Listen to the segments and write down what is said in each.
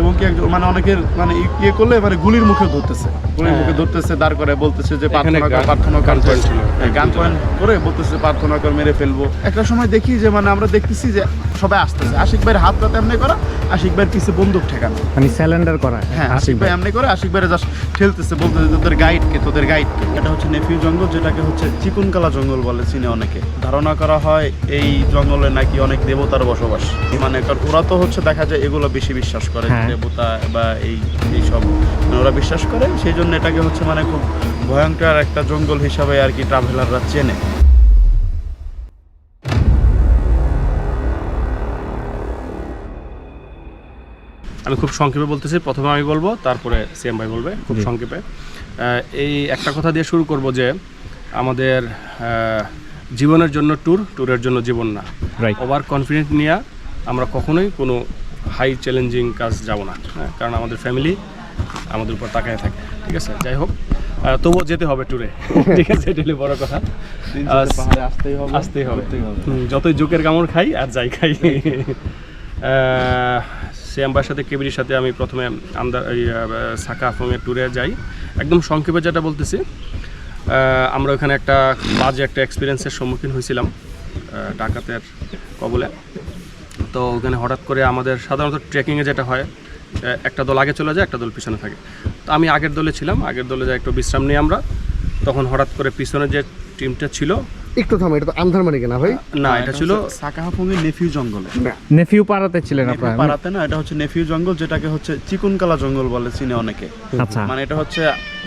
এবং কি একজন মানে অনেকের মানে ইয়ে করলে মানে গুলির মুখে ধরতেছে। গুলির মুখে ধরতেছে দাঁড় করে বলতেছে যে প্রার্থনা কর প্রার্থনা কর গান পয়েন্ট। গান পয়েন্ট করে বলতেছে প্রার্থনা কর মেরে ফেলব। একটা সময় দেখি যে মানে আমরা দেখতেছি যে সবাই আসতেছে। আশিক ভাইয়ের হাত পাতে এমনি করা আশিক ভাইয়ের পিছে বন্দুক ঠেকানো। মানে স্যালেন্ডার করা হ্যাঁ আশিক ভাই এমনি করে আশিক ভাইয়ের জাস্ট ঠেলতেছে বলতেছে তোদের গাইড কে তোদের গাইড কে। এটা হচ্ছে নেফিউ জঙ্গল যেটাকে হচ্ছে চিকুনকালা জঙ্গল বলে চিনে অনেকে। ধারণা করা হয় এই জঙ্গলে নাকি অনেক দেবতার বসবাস। মানে ওরা তো হচ্ছে দেখা যায় এগুলো বেশি বিশ্বাস করে। হ্যাঁ। দেবতা বা এই এইসব ওরা বিশ্বাস করে সেই জন্য এটাকে হচ্ছে মানে খুব ভয়ঙ্কর একটা জঙ্গল হিসাবে আর কি ট্রাভেলাররা চেনে। আমি খুব সংক্ষেপে বলতেছি প্রথমে আমি বলব তারপরে সিএম ভাই বলবে খুব সংক্ষেপে। এই একটা কথা দিয়ে শুরু করব যে আমাদের জীবনের জন্য ট্যুর ট্যুরের জন্য জীবন না। রাইট ওভার কনফিডেন্ট নিয়ে আমরা কখনোই কোনো হাই চ্যালেঞ্জিং কাজ যাব না হ্যাঁ কারণ আমাদের ফ্যামিলি আমাদের উপর তাকায় থাকে ঠিক আছে? যাই হোক তবুও যেতে হবে ট্যুরে ঠিক আছে? এটা বড় কথা। আসতেই হবে আসতেই হবে। যতই জোকের কামড় খাই আর যাই খাই। শ্যামবার সাথে কেবিরির সাথে আমি প্রথমে আমদার সাকা আফংয়ের ট্যুরে যাই। একদম সংক্ষেপে যেটা বলতেছি আমরা ওখানে একটা বাজে একটা এক্সপিরিয়েন্সের সম্মুখীন হয়েছিলাম ডাকাতের কবলে। তো ওখানে হঠাৎ করে আমাদের সাধারণত ট্রেকিংয়ে যেটা হয় একটা দল আগে চলে যায়, একটা দল পিছনে থাকে। তো আমি আগের দলে ছিলাম, আগের দলে যাই একটু বিশ্রাম নিই আমরা। তখন হঠাৎ করে পিছনে যে টিমটা ছিল একটু থামো এটা তো আন্ধারমারি কেনা ভাই? না এটা ছিল সাকাহাফুঙ্গের নেফিউ জঙ্গলে। নেফিউ পাড়াতে ছিলেন আপনারা পাড়াতে না এটা হচ্ছে নেফিউ জঙ্গল যেটাকে হচ্ছে চিকুনকালা জঙ্গল বলে চিনে অনেকে। আচ্ছা। মানে এটা হচ্ছে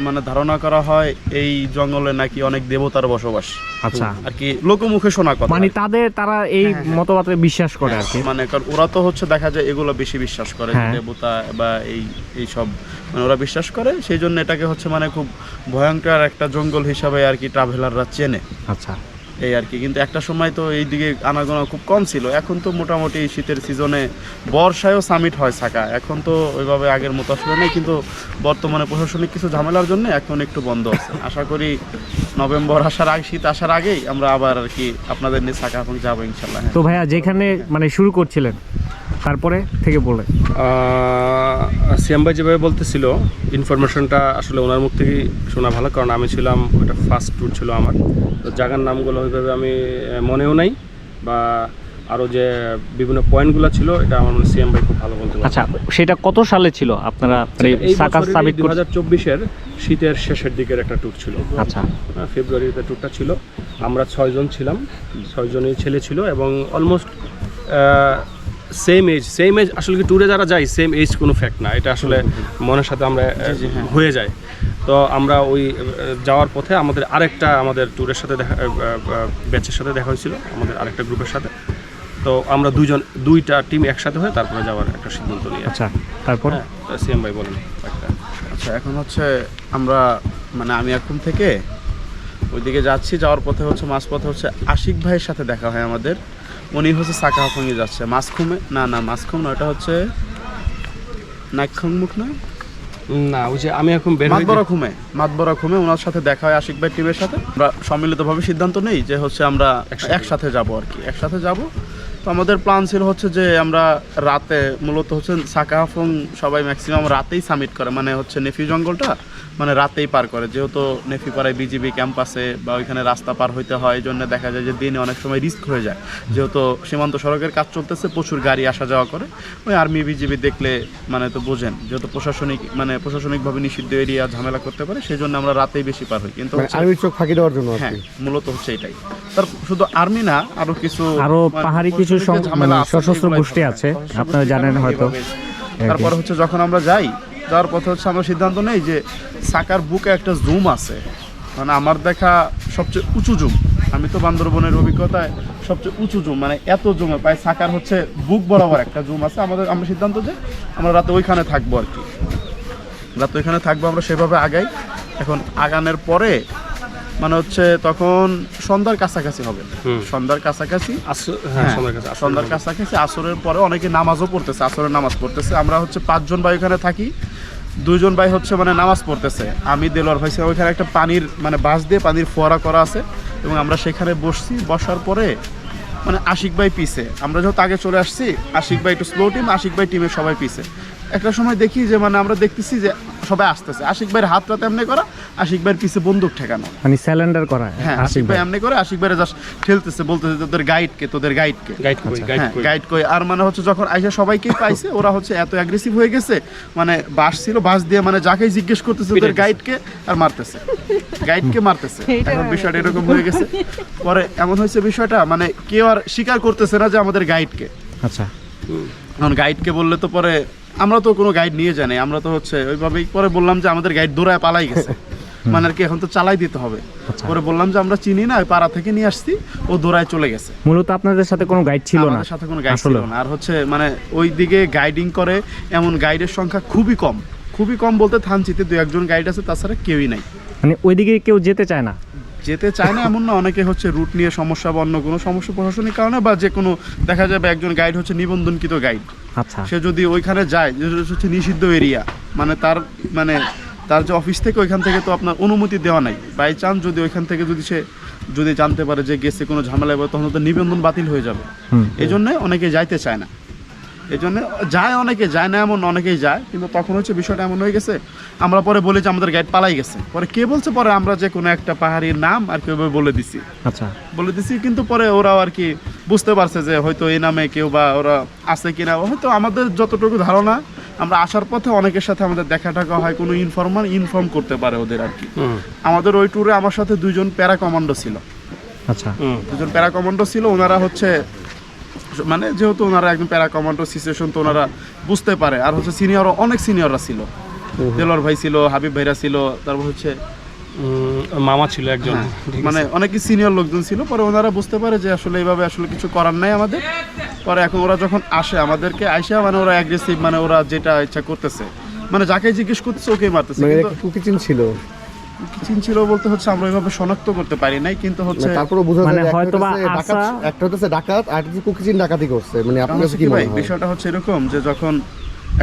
মানে ধারণা করা হয় এই জঙ্গলে নাকি অনেক দেবতার বসবাস। আচ্ছা। আর কি লোকমুখে শোনা কথা মানে তাদের তারা এই মতবাদে বিশ্বাস করে আর কি। মানে কারণ ওরা তো হচ্ছে দেখা যায় এগুলো বেশি বিশ্বাস করে হ্যাঁ। দেবতা বা এই এই সব। মানে ওরা বিশ্বাস করে সেই জন্য এটাকে হচ্ছে মানে খুব ভয়ঙ্কর একটা জঙ্গল হিসাবে আর কি ট্রাভেলাররা চেনে। আচ্ছা। এই আর কি। কিন্তু একটা সময় তো এই দিকে আনাগোনা খুব কম ছিল। এখন তো মোটামুটি শীতের সিজনে বর্ষায়ও সামিট হয় শাখা। এখন তো ওইভাবে আগের মতো আসলে নেই, কিন্তু বর্তমানে প্রশাসনিক কিছু ঝামেলার জন্য এখন একটু বন্ধ আছে। আশা করি নভেম্বর আসার আগে, শীত আসার আগেই আমরা আবার আর কি আপনাদের নিয়ে শাখা এখন যাব ইনশাল্লাহ তো ভাইয়া, যেখানে মানে শুরু করছিলেন? তারপরে থেকে বলে। সিয়াম ভাই যেভাবে বলতেছিল ইনফরমেশনটা আসলে ওনার মুখ থেকেই শোনা ভালো কারণ আমি ছিলাম ওটা ফার্স্ট ট্যুর ছিল আমার। তো জায়গার নামগুলো ওইভাবে আমি মনেও নাই বা আরও যে বিভিন্ন পয়েন্টগুলো ছিল এটা আমার মনে সিএম ভাই খুব ভালো বলতে আচ্ছা সেটা কত সালে ছিল? আপনারা মানে দু হাজার চব্বিশের শীতের শেষের দিকের একটা ট্যুর ছিল। আচ্ছা। ফেব্রুয়ারিতে ট্যুরটা ছিল। আমরা ছয়জন ছিলাম ছয়জনই ছেলে ছিল এবং almost same age same age আসলে কি ট্যুরে যারা যায় সেম এজ কোনো ফ্যাক্ট না। এটা আসলে মনের সাথে আমরা হয়ে। যায়। তো আমরা ওই যাওয়ার পথে আমাদের আরেকটা আমাদের ট্যুরের সাথে দেখা ব্যাচের সাথে দেখা হয়েছিল আমাদের আরেকটা গ্রুপের সাথে। তো আমরা দুইজন দুইটা টিম একসাথে হয়ে তারপরে যাওয়ার একটা সিদ্ধান্ত নিয়ে। আচ্ছা তারপর? হ্যাঁ সিএম ভাই বলেন একটা। আচ্ছা এখন হচ্ছে আমরা মানে আমি এখন থেকে ওইদিকে যাচ্ছি যাওয়ার পথে হচ্ছে মাঝ পথে হচ্ছে আশিক ভাইয়ের সাথে দেখা হয় আমাদের। উনি হচ্ছে সাকা সাকাহাফঙ্গে যাচ্ছে। মাসখুমে? না না মাসখুম না ওটা হচ্ছে নাক্ষংমুখ না? না ওই যে আমি এখন বের মাতবরা খুমে মাতবরা খুমে ওনার সাথে দেখা হয় আশিক ভাই টিমের সাথে। আমরা সম্মিলিতভাবে সিদ্ধান্ত নেই যে হচ্ছে আমরা একসাথে। একসাথে যাব আর কি একসাথে যাব। তো আমাদের প্ল্যান ছিল হচ্ছে যে আমরা রাতে মূলত হচ্ছে সাকাহাফং সবাই ম্যাক্সিমাম রাতেই সামিট করে মানে হচ্ছে নেফি জঙ্গলটা। মানে রাতেই পার করে। যেহেতু নেফি পাড়ায় বিজিবি ক্যাম্পাসে বা ওইখানে রাস্তা পার হইতে হয় এই জন্য দেখা যায় যে দিনে অনেক সময় রিস্ক হয়ে যায়। যেহেতু সীমান্ত সড়কের কাজ চলতেছে প্রচুর গাড়ি আসা যাওয়া করে। ওই আর্মি বিজিবি দেখলে মানে তো বোঝেন যেহেতু প্রশাসনিক মানে প্রশাসনিকভাবে নিষিদ্ধ এরিয়া ঝামেলা করতে পারে সেই জন্য আমরা রাতেই বেশি পার হই। কিন্তু মানে আর্মির চোখ ফাঁকি দেওয়ার জন্য হ্যাঁ মূলত হচ্ছে এটাই। তার শুধু আর্মি না আরও কিছু আরও মানে পাহাড়ি কিছু মানে আছে, সশস্ত্র গোষ্ঠী আছে, আপনারা জানেন হয়তো। তারপর হচ্ছে যখন আমরা যাই যাওয়ার পথে হচ্ছে আমরা সিদ্ধান্ত নেই যে সাকার বুকে একটা জুম আছে। মানে আমার দেখা সবচেয়ে উঁচু জুম। আমি তো বান্দরবনের অভিজ্ঞতায় সবচেয়ে উঁচু জুম মানে এত জুমে প্রায় সাকার হচ্ছে বুক বরাবর একটা জুম আছে। আমাদের আমরা সিদ্ধান্ত যে আমরা রাতে ওইখানে থাকব আর কি। রাতে ওইখানে থাকব আমরা সেভাবে আগাই। এখন আগানের পরে মানে হচ্ছে তখন সন্ধ্যার কাছাকাছি হবে। সন্ধ্যার কাছাকাছি হ্যাঁ হ্যাঁ, সন্ধ্যার কাছে আসলে সন্ধ্যার কাছাকাছি আসরের পরে অনেকে নামাজও পড়তেছে আসরের নামাজ পড়তেছে। আমরা হচ্ছে পাঁচজন বা ওইখানে থাকি। দুইজন ভাই হচ্ছে মানে নামাজ পড়তেছে। আমি দেলোয়ার ভাই ওইখানে একটা পানির মানে বাঁশ দিয়ে পানির ফোয়ারা করা আছে এবং আমরা সেখানে বসছি। বসার পরে মানে আশিক ভাই পিছে। আমরা যেহেতু আগে চলে আসছি, আশিক ভাই একটু স্লো টিম আশিক ভাই টিমের সবাই পিছে। একটা সময় দেখি যে মানে আমরা দেখতেছি যে সবাই আসতেছে। আশিক ভাইয়ের হাত রাতে এমনি করা আশিক ভাইয়ের পিছে বন্দুক ঠেকানো। মানে স্যালেন্ডার করা হ্যাঁ আশিক ভাই এমনি করে আশিক ভাইয়ের জাস্ট ঠেলতেছে বলতেছে তোদের গাইড কে তোদের গাইডকে গাইড কই গাইড হ্যাঁ কই? গাইড কই। আর মানে হচ্ছে যখন আইসা সবাইকেই পাইছে ওরা হচ্ছে এত অ্যাগ্রেসিভ হয়ে গেছে মানে বাস ছিল বাস দিয়ে মানে যাকেই জিজ্ঞেস করতেছে ওদের গাইড কে? আর মারতেছে। গাইড কে মারতেছে। এখন বিষয়টা এরকম হয়ে গেছে। পরে এমন হয়েছে বিষয়টা মানে কেউ আর স্বীকার করতেছে না যে আমাদের গাইড কে। আচ্ছা। এখন গাইডকে বললে তো পরে আমরা তো কোনো গাইড নিয়ে জানি আমরা তো হচ্ছে ওইভাবেই পরে বললাম যে আমাদের গাইড দৌড়ায় পালাই গেছে। মানে আর কি এখন তো চালাই দিতে হবে। আচ্ছা। পরে বললাম যে আমরা চিনি না ওই পাড়া থেকে নিয়ে আসছি ও দৌড়ায় চলে গেছে। মূলত আপনাদের সাথে কোনো গাইড ছিল না? সাথে কোনো গাইড ছিল না। আর হচ্ছে মানে ওই দিকে গাইডিং করে এমন গাইডের সংখ্যা খুবই কম। খুবই কম বলতে থানচিতে দু একজন গাইড আছে তাছাড়া কেউই নাই। মানে ওইদিকে কেউ যেতে চায় না? যেতে চায় না এমন না অনেকে হচ্ছে রুট নিয়ে সমস্যা বা অন্য কোনো সমস্যা প্রশাসনিক কারণে বা যে কোনো দেখা যাবে একজন গাইড হচ্ছে নিবন্ধনকৃত গাইড আচ্ছা। সে যদি ওইখানে যায় যেটা হচ্ছে নিষিদ্ধ এরিয়া মানে তার মানে তার যে অফিস থেকে ওইখান থেকে তো আপনার অনুমতি দেওয়া নাই। বাই চান্স যদি ওইখান থেকে যদি সে যদি জানতে পারে যে গেছে কোনো ঝামেলা হবে তখন তো নিবন্ধন বাতিল হয়ে যাবে। এই জন্য অনেকে যাইতে চায় না। এই জন্য যায় অনেকে যায় না এমন অনেকেই যায় কিন্তু তখন হচ্ছে বিষয়টা এমন হয়ে গেছে আমরা পরে বলি যে আমাদের গাইড পালাই গেছে। পরে কে বলছে? পরে আমরা যে কোনো একটা পাহাড়ির নাম আর কেউ বলে দিছি। আচ্ছা। বলে দিছি কিন্তু পরে ওরাও আর কি বুঝতে পারছে যে হয়তো এই নামে কেউ বা ওরা আছে কিনা। হয়তো আমাদের যতটুকু ধারণা আমরা আসার পথে অনেকের সাথে আমাদের দেখা টাকা হয় কোনো ইনফর্মার ইনফর্ম করতে পারে ওদের আর কি। আমাদের ওই ট্যুরে আমার সাথে দুইজন প্যারা কমান্ডো ছিল। আচ্ছা। দুজন প্যারা কমান্ডো ছিল ওনারা হচ্ছে মানে যেহেতু ওনারা একদম প্যারা কমান্ডো সিচুয়েশন তো ওনারা বুঝতে পারে। আর হচ্ছে সিনিয়র অনেক সিনিয়ররা ছিল। দেলোয়ার ভাই ছিল হাবিব ভাইরা ছিল তারপর হচ্ছে মামা ছিল একজন। হ্যাঁ, মানে। অনেকই সিনিয়র লোকজন ছিল পরে ওনারা বুঝতে পারে যে আসলে এইভাবে আসলে কিছু করার নাই আমাদের। পরে এখন ওরা যখন আসে আমাদেরকে আইসা মানে ওরা অ্যাগ্রেসিভ মানে ওরা যেটা ইচ্ছা করতেছে। মানে যাকে জিজ্ঞেস করতেছে ওকেই মারতেছে। মানে কিন্তু ছিল? ছিল বলতে হচ্ছে আমরা ওইভাবে শনাক্ত করতে পারি নাই কিন্তু হচ্ছে মানে তারপরে বোঝা মানে যায় হচ্ছে ডাকাত একটা হচ্ছে ডাকাত আর হচ্ছে কুকিচিন ডাকাতি করছে। মানে আপনার কাছে কি মনে হয়? বিষয়টা হচ্ছে এরকম যে যখন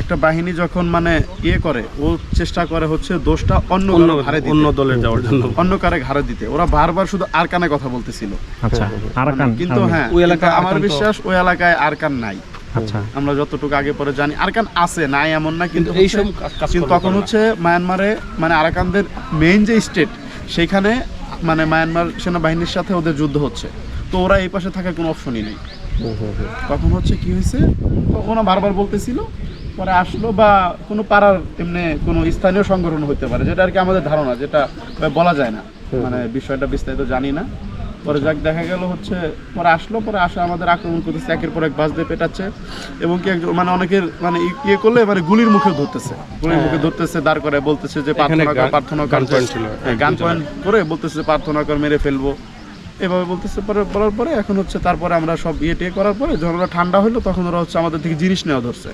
একটা বাহিনী যখন মানে ইয়ে করে ও চেষ্টা করে হচ্ছে দোষটা অন্য ঘাড়ে অন্য দিতে। দলের যাওয়ার জন্য। অন্য কারে ঘাড়ে দিতে। ওরা বারবার শুধু আরকানে কথা বলতেছিল। আচ্ছা আরাকান মানে কিন্তু হ্যাঁ ওই এলাকায় আমার বিশ্বাস ওই এলাকায় আরকান নাই। আচ্ছা। আমরা যতটুকু আগে পরে জানি। আরকান আছে নাই এমন না কিন্তু কাজ- কাজ কিন্তু তখন হচ্ছে মায়ানমারে মানে আরাকানদের মেইন যে স্টেট সেইখানে মানে মায়ানমার সেনাবাহিনীর সাথে ওদের যুদ্ধ হচ্ছে। তো ওরা এই পাশে থাকার কোনো অপশনই নেই। তখন হচ্ছে কি হয়েছে তো ওনা বারবার বলতেছিল পরে আসলো বা কোনো পাড়ার এমনি কোনো স্থানীয় সংগঠন হতে পারে যেটা আর কি আমাদের ধারণা যেটা বলা যায় না। মানে বিষয়টা বিস্তারিত জানি না। পরে যাক দেখা গেল হচ্ছে পরে আসলো পরে আসে আমাদের আক্রমণ করতেছে একের পর এক বাস দিয়ে পেটাচ্ছে। এবং কি একজন মানে অনেকের মানে ইয়ে করলে মানে গুলির মুখে ধরতেছে। গুলির মুখে ধরতেছে দাঁড় করে বলতেছে যে প্রার্থনা কর গান- প্রার্থনা কর গান পয়েন্ট ছিল। হ্যাঁ, গান পয়েন্ট করে বলতেছে প্রার্থনা কর মেরে ফেলব। এভাবে বলতেছে পরে বলার পরে এখন হচ্ছে তারপরে আমরা সব ইয়ে টিয়ে করার পরে যখন ওরা ঠান্ডা হলো তখন ওরা হচ্ছে আমাদের থেকে জিনিস নেওয়া ধরছে।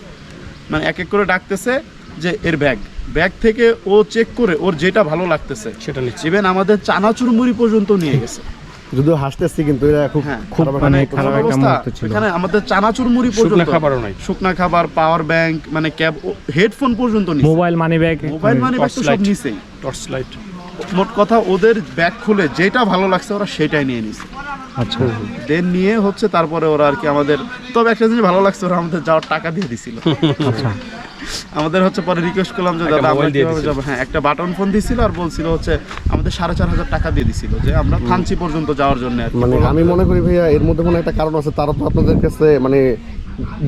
মানে এক এক করে ডাকতেছে যে এর ব্যাগ। ব্যাগ থেকে ও চেক করে ওর যেটা ভালো লাগতেছে। সেটা নিচ্ছে। ইভেন আমাদের চানাচুর মুড়ি পর্যন্ত নিয়ে গেছে। যদিও হাসতেছি কিন্তু এটা খুব হ্যাঁ, খুব মানে খারাপ একটা মুহূর্ত ছিল। এখানে আমাদের চানাচুর মুড়ি শুকনা খাবারও নাই। শুকনা খাবার পাওয়ার ব্যাংক মানে ক্যাব হেডফোন পর্যন্ত নিছে। মোবাইল মানি ব্যাগ মোবাইল মানে ব্যাগ তো সব। নিছেই। টর্চ লাইট মোট কথা ওদের ব্যাগ খুলে যেটা ভালো লাগছে ওরা সেটাই নিয়ে নিছে। আচ্ছা। দেন নিয়ে হচ্ছে তারপরে ওরা আর কি আমাদের তবে একটা জিনিস ভালো লাগছে ওরা আমাদের যাওয়ার টাকা দিয়ে দিছিল। আচ্ছা। আমাদের হচ্ছে পরে রিকোয়েস্ট করলাম যে দাদা আমরা কীভাবে যাব? হ্যাঁ একটা বাটন ফোন দিছিল আর বলছিল হচ্ছে আমাদের সাড়ে চার হাজার টাকা দিয়ে দিছিল যে আমরা থানচি পর্যন্ত যাওয়ার জন্য মানে আমি মনে করি ভাইয়া এর মধ্যে কোনো একটা কারণ আছে তারা তো আপনাদের কাছে মানে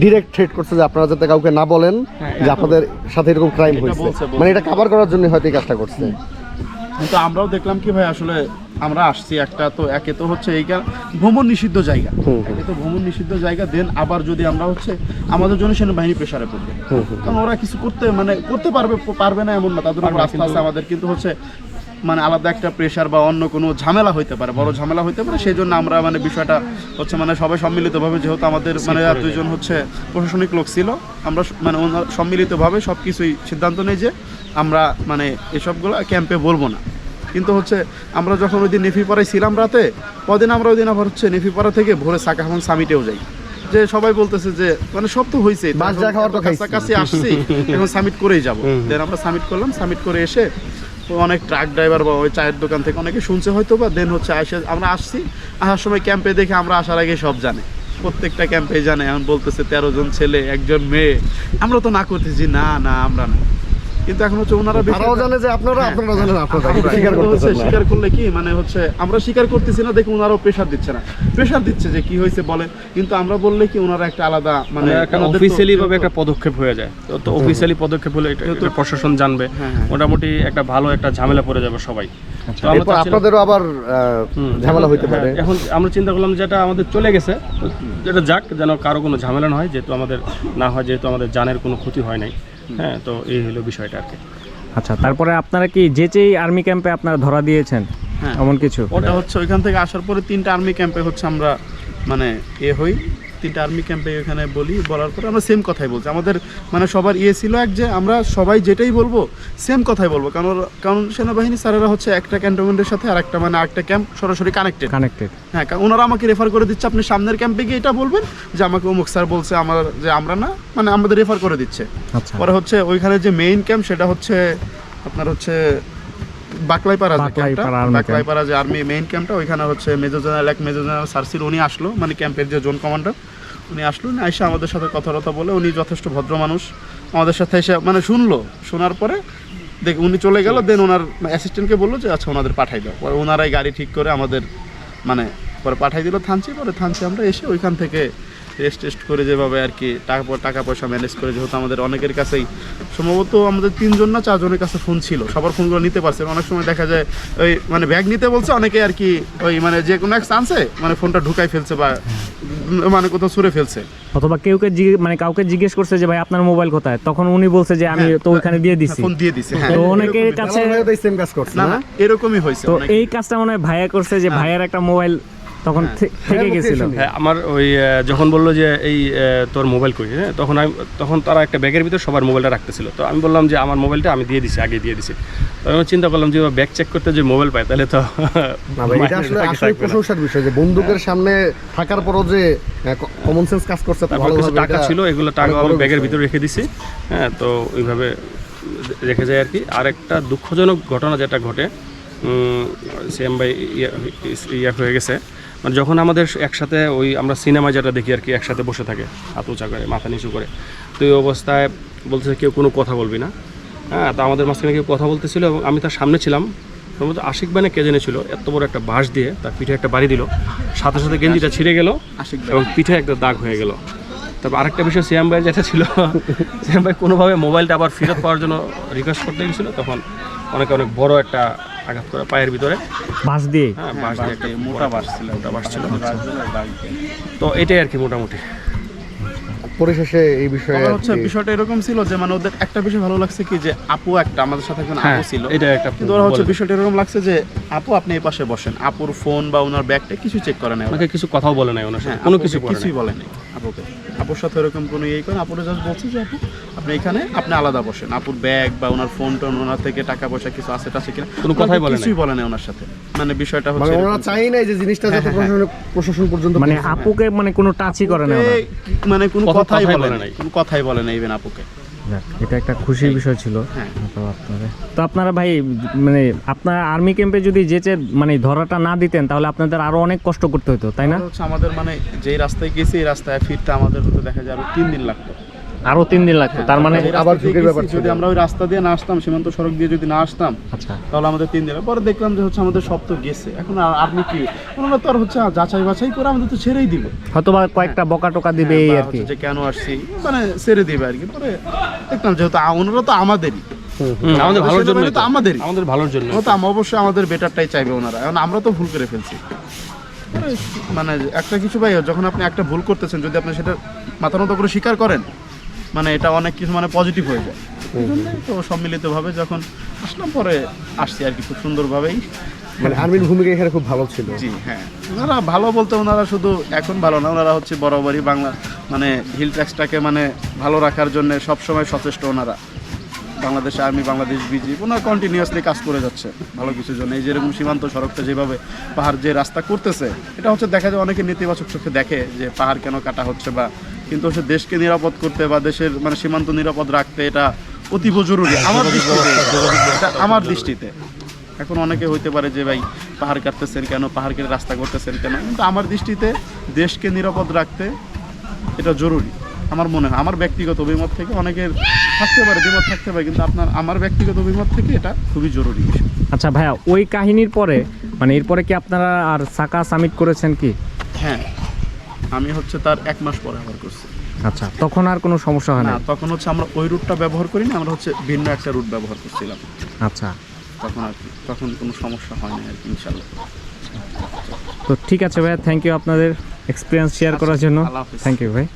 ডিরেক্ট থ্রেট করছে যে আপনারা যাতে কাউকে না বলেন যে আপনাদের সাথে এরকম ক্রাইম হয়েছে। মানে এটা কভার করার জন্য হয়তো এই কাজটা করছে। কিন্তু আমরাও দেখলাম কি ভাই আসলে আমরা আসছি একটা তো একে তো হচ্ছে এই ভ্রমণ নিষিদ্ধ জায়গা। একে তো ভ্রমণ নিষিদ্ধ জায়গা দেন আবার যদি আমরা হচ্ছে আমাদের জন্য সেনাবাহিনী প্রেশারে পড়বে। কারণ ওরা কিছু করতে মানে করতে পারবে পারবে না এমন না তাদের উপর আস্থা আছে আমাদের কিন্তু হচ্ছে মানে আলাদা একটা প্রেশার বা অন্য কোনো ঝামেলা হইতে পারে বড় ঝামেলা হইতে পারে সেই জন্য আমরা মানে বিষয়টা হচ্ছে মানে সবাই সম্মিলিতভাবে যেহেতু আমাদের মানে আর দুইজন হচ্ছে প্রশাসনিক লোক ছিল আমরা মানে সম্মিলিতভাবে সব কিছুই সিদ্ধান্ত নেই যে আমরা মানে এসবগুলো ক্যাম্পে বলব না। কিন্তু হচ্ছে আমরা যখন ওই দিন নেফিপাড়ায় ছিলাম রাতে কদিন আমরা ওই দিন আবার হচ্ছে নেফিপাড়া থেকে ভোরে সাকাহামন সামিটেও যাই। যে সবাই বলতেছে যে মানে সব তো হয়েছে। কাছাকাছি আসছি এখন সামিট করেই যাব। দেন আমরা সামিট করলাম সামিট করে এসে অনেক ট্রাক ড্রাইভার বা ওই চায়ের দোকান থেকে অনেকে শুনছে হয়তো বা দেন হচ্ছে আসে আমরা আসছি আসার সময় ক্যাম্পে দেখে আমরা আসার আগে সব জানে। প্রত্যেকটা ক্যাম্পে জানে এখন বলতেছে তেরো জন ছেলে একজন মেয়ে। আমরা তো না করতেছি না না আমরা না। কিন্তু এখন হচ্ছে ওনারা তারাও জানে যে আপনারা হ্যাঁ, আপনারা জানেন আপনারা স্বীকার না। স্বীকার করলে কি মানে হচ্ছে আমরা স্বীকার করতেছি না দেখে ওনারাও প্রেশার দিচ্ছে না। প্রেশার দিচ্ছে যে কি হয়েছে বলে কিন্তু আমরা বললে কি ওনারা একটা আলাদা মানে মানে তো- অফিসিয়ালি ভাবে একটা পদক্ষেপ হয়ে যায়। তো তো অফিসিয়ালি পদক্ষেপ হলে এটা প্রশাসন জানবে। হ্যাঁ, হ্যাঁ। মোটামুটি একটা ভালো একটা ঝামেলা পড়ে যাবে সবাই। তো আমরা আপনাদেরও আবার ঝামেলা এখন- হইতে পারে। হ্যাঁ, এখন আমরা চিন্তা করলাম যেটা আমাদের চলে গেছে। তো যেটা যাক যেন কারও কোনো ঝামেলা না হয় যেহেতু আমাদের না হয় যেহেতু আমাদের জানের কোনো ক্ষতি হয় নাই। হ্যাঁ তো এই হলো বিষয়টা আর কি। আচ্ছা তারপরে আপনারা কি যে যেই আর্মি ক্যাম্পে আপনারা ধরা দিয়েছেন হ্যাঁ। এমন কিছু? ওটা হচ্ছে ওইখান থেকে আসার পরে তিনটা আর্মি ক্যাম্পে হচ্ছে আমরা মানে এ হই। তিনটা আর্মি ক্যাম্পে ওখানে বলি বলার পরে আমরা সেম কথাই বলছি। আমাদের মানে সবার ইয়ে ছিল এক যে আমরা সবাই যেটাই বলব সেম কথাই বলব। কারণ কারণ সেনাবাহিনী স্যারেরা হচ্ছে একটা ক্যান্টনমেন্টের সাথে আর একটা মানে একটা ক্যাম্প সরাসরি কানেক্টেড কানেক্টেড হ্যাঁ কারণ ওনারা আমাকে রেফার করে দিচ্ছে আপনি সামনের ক্যাম্পে গিয়ে এটা বলবেন যে আমাকে অমুক স্যার বলছে আমার যে আমরা না মানে আমাদের রেফার করে দিচ্ছে। আচ্ছা। পরে হচ্ছে ওইখানে যে মেইন ক্যাম্প সেটা হচ্ছে আপনার হচ্ছে বাকলাইপাড়া বাকলাইপাড়া বাকলাইপাড়া যে আর্মি মেইন ক্যাম্পটা ওইখানে হচ্ছে মেজর জেনারেল এক মেজর জেনারেল সার্সির উনি আসলো মানে ক্যাম্পের যে জোন কমান্ডার উনি আসলো, উনি এসে আমাদের সাথে কথাবার্তা বলে, উনি যথেষ্ট ভদ্র মানুষ। আমাদের সাথে এসে মানে শুনলো, শোনার পরে দেখ, উনি চলে গেল দেন ওনার অ্যাসিস্ট্যান্টকে বলল যে আচ্ছা ওনাদের পাঠাই দাও। পরে ওনারাই গাড়ি ঠিক করে আমাদের মানে পরে পাঠাই দিল থানচি, পরে থানচি আমরা এসে ওইখান থেকে রেস্ট টেস্ট করে যেভাবে আর কি টাকা টাকা পয়সা ম্যানেজ করে যেহেতু আমাদের অনেকের কাছেই সম্ভবত আমাদের তিনজন না চারজনের কাছে ফোন ছিল। সবার ফোনগুলো নিতে পারছে অনেক সময় দেখা যায় ওই মানে ব্যাগ নিতে বলছে অনেকে আর কি ওই মানে যে কোনো এক চান্সে মানে ফোনটা ঢুকাই ফেলছে বা মানে কোথাও ছুঁড়ে ফেলছে। অথবা কেউ কে মানে কাউকে জিজ্ঞেস করছে যে ভাই আপনার মোবাইল কোথায়? তখন উনি বলছে যে আমি তো ওইখানে দিয়ে দিছি। ফোন দিয়ে দিছে হ্যাঁ। তো অনেকের কাছে সেম কাজ করছে না এরকমই হয়েছে তো এই কাজটা মনে হয় ভাইয়া করছে যে হ্যাঁ। ভাইয়ের একটা মোবাইল তখন থেকে হ্যাঁ, গেছিল। হ্যাঁ আমার ওই যখন বলল যে এই আহ, তোর মোবাইল কই হ্যাঁ তখন আমি তখন তারা একটা ব্যাগের ভিতর সবার মোবাইলটা রাখতেছিল। তো আমি বললাম যে আমার মোবাইলটা আমি দিয়ে দিছি আগে দিয়ে দিছি। তো আমি চিন্তা করলাম যে ব্যাগ চেক করতে যে মোবাইল পায় তাহলে তো না ভাই এটা আসলে মাইনে আসলে থাকবে না। প্রশংসার বিষয় যে বন্দুকের সামনে থাকার পরও যে কমন সেন্স কাজ করছে কিছু টাকা ছিল এগুলো টাকা আমি ব্যাগের। ভিতরে রেখে দিছি হ্যাঁ তো ওইভাবে রেখে যায় আর কি। আর একটা দুঃখজনক ঘটনা যেটা ঘটে সিএম ভাই ইয়া হয়ে গেছে। মানে যখন আমাদের একসাথে ওই আমরা সিনেমা যেটা দেখি আর কি একসাথে বসে থাকে হাত উঁচা করে মাথা নিচু করে তো এই অবস্থায় বলতেছে কেউ কোনো কথা বলবি না। হ্যাঁ তা আমাদের মাঝখানে কেউ কথা বলতেছিল এবং আমি তার সামনে ছিলাম। সম্ভবত আশিক বানে কে জেনেছিল এত বড় একটা বাঁশ দিয়ে তার পিঠে একটা বাড়ি দিল। সাথে সাথে গেঞ্জিটা ছিঁড়ে গেল আশিক এবং পিঠে একটা দাগ হয়ে গেল। তারপর আরেকটা বিষয় সিয়াম ভাই যেটা ছিল সিয়াম ভাই কোনোভাবে মোবাইলটা আবার ফেরত পাওয়ার জন্য রিকোয়েস্ট করতে গেছিল তখন অনেক অনেক বড় একটা আঘাত করে পায়ের ভিতরে। দিয়ে? হ্যাঁ বাঁশ দিয়ে একটা মোটা বাস ছিল মোটা বাঁশ ছিল। তো এটাই আর কি মোটামুটি। পরিশেষে এই বিষয়ে হচ্ছে বিষয়টা এরকম ছিল যে মানে ওদের একটা বিষয় ভালো লাগছে কি যে আপু একটা আমাদের সাথে একজন হ্যাঁ আপু ছিল। এটা একটা কিন্তু ওরা হচ্ছে বিষয়টা এরকম লাগছে যে আপু আপনি এই পাশে বসেন। আপুর ফোন বা ওনার ব্যাগটা কিছু চেক করে নেয় ওনাকে কিছু কথাও বলে নাই ওনার সাথে। হ্যাঁ কোনো কিছু কিছুই নাই। বলে নাই আপুকে। আপুর সাথে এরকম কোনো ইয়ে করে আপুরে জাস্ট বলছে যে আপু আপনি এখানে? আপনি আলাদা বসেন। আপুর ব্যাগ বা ওনার ফোন টোন ওনার থেকে টাকা পয়সা কিছু আছে টাছে কিনা? কোনো কথাই বলে কিছুই বলে নাই ওনার সাথে। মানে বিষয়টা মানে হচ্ছে ওনারা এরকম। চাই নাই যে জিনিসটা যাতে প্রশাসন প্রশাসন পর্যন্ত মানে আপুকে মানে কোনো টাচই করে না মানে কোনো কথাই বলে নাই। কোনো কথাই বলে নাই ইভেন আপুকে। এটা একটা খুশির বিষয় ছিল। হ্যাঁ। তো আপনারা ভাই মানে আপনার আর্মি ক্যাম্পে যদি যেচে মানে ধরাটা না দিতেন তাহলে আপনাদের আরও অনেক কষ্ট করতে হতো তাই না? হচ্ছে আমাদের মানে যেই রাস্তায় গেছি এই রাস্তায় ফিরতে আমাদের হতে দেখা যায় আরও তিন দিন লাগতো। আরও তিন দিন লাগতো তার মানে আবার ঝুঁকির ব্যাপার যদি আমরা ওই রাস্তা দিয়ে না আসতাম সীমান্ত সড়ক দিয়ে যদি না আসতাম আচ্ছা। তাহলে আমাদের তিন দিন পরে দেখলাম যে হচ্ছে আমাদের সব তো গেছে। এখন আর আপনি কি? ওনারা তো আর হচ্ছে যাচাই বাছাই করে আমাদের তো ছেড়েই দিবে। হয়তো বা কয়েকটা বকা টোকা দিবে এই আর কি। যে কেন আসছি মানে ছেড়ে দিবে আর কি। পরে দেখলাম যেহেতু আ- ওনারা তো আমাদেরই। আমাদের ভালোর জন্য তো আমাদেরই। আমাদের ভালোর জন্য তো। আম- অবশ্যই আমাদের বেটারটাই চাইবে ওনারা। এখন আমরা তো ভুল করে ফেলছি। মানে একটা কিছু ভাই যখন আপনি একটা ভুল করতেছেন যদি আপনি সেটা মাথা নত করে স্বীকার করেন মানে এটা অনেক কিছু মানে পজিটিভ হয়ে যায়। তো সম্মিলিতভাবে যখন আসলাম পরে আসছি আর কি খুব সুন্দরভাবেই। মানে আর্মির ভূমিকা এখানে খুব ভালো ছিল। জি হ্যাঁ। ওনারা ভালো বলতে ওনারা শুধু এখন ভালো না ওনারা হচ্ছে বরাবরই বাংলা মানে হিল ট্যাক্সটাকে মানে ভালো রাখার জন্য সবসময় সচেষ্ট ওনারা। বাংলাদেশ আর্মি বাংলাদেশ বিজি ওনারা কন্টিনিউয়াসলি কাজ করে যাচ্ছে ভালো কিছুর জন্য। এই যেরকম সীমান্ত সড়কটা যেভাবে পাহাড় যে রাস্তা করতেছে এটা হচ্ছে দেখা যায় অনেকে নেতিবাচক চোখে দেখে যে পাহাড় কেন কাটা হচ্ছে বা কিন্তু হচ্ছে দেশকে নিরাপদ করতে বা দেশের মানে সীমান্ত নিরাপদ রাখতে এটা অতীব জরুরি আমার দৃষ্টিতে। এটা আমার দৃষ্টিতে। এখন অনেকে হইতে পারে যে ভাই পাহাড় কাটতেছেন কেন? পাহাড় কেটে রাস্তা করতেছেন কেন? কিন্তু আমার দৃষ্টিতে দেশকে নিরাপদ রাখতে এটা জরুরি আমার মনে হয়। আমার ব্যক্তিগত অভিমত থেকে অনেকের থাকতে পারে দ্বিমত থাকতে পারে কিন্তু আপনার আমার ব্যক্তিগত অভিমত থেকে এটা খুবই জরুরি। বিষয় আচ্ছা ভাইয়া ওই কাহিনীর পরে মানে এরপরে কি আপনারা আর সাকা সামিট করেছেন কি? হ্যাঁ। আমি হচ্ছে তার এক মাস পরে ব্যবহার করছি। আচ্ছা তখন আর কোনো সমস্যা হয় না তখন হচ্ছে আমরা ওই রুটটা ব্যবহার করি না আমরা হচ্ছে ভিন্ন একটা রুট ব্যবহার করছিলাম। আচ্ছা। তখন আর কি তখন কোনো সমস্যা হয় না আর কি ইনশাল্লাহ তো ঠিক আছে ভাই থ্যাংক ইউ আপনাদের এক্সপিরিয়েন্স শেয়ার করার জন্য। থ্যাংক ইউ ভাই।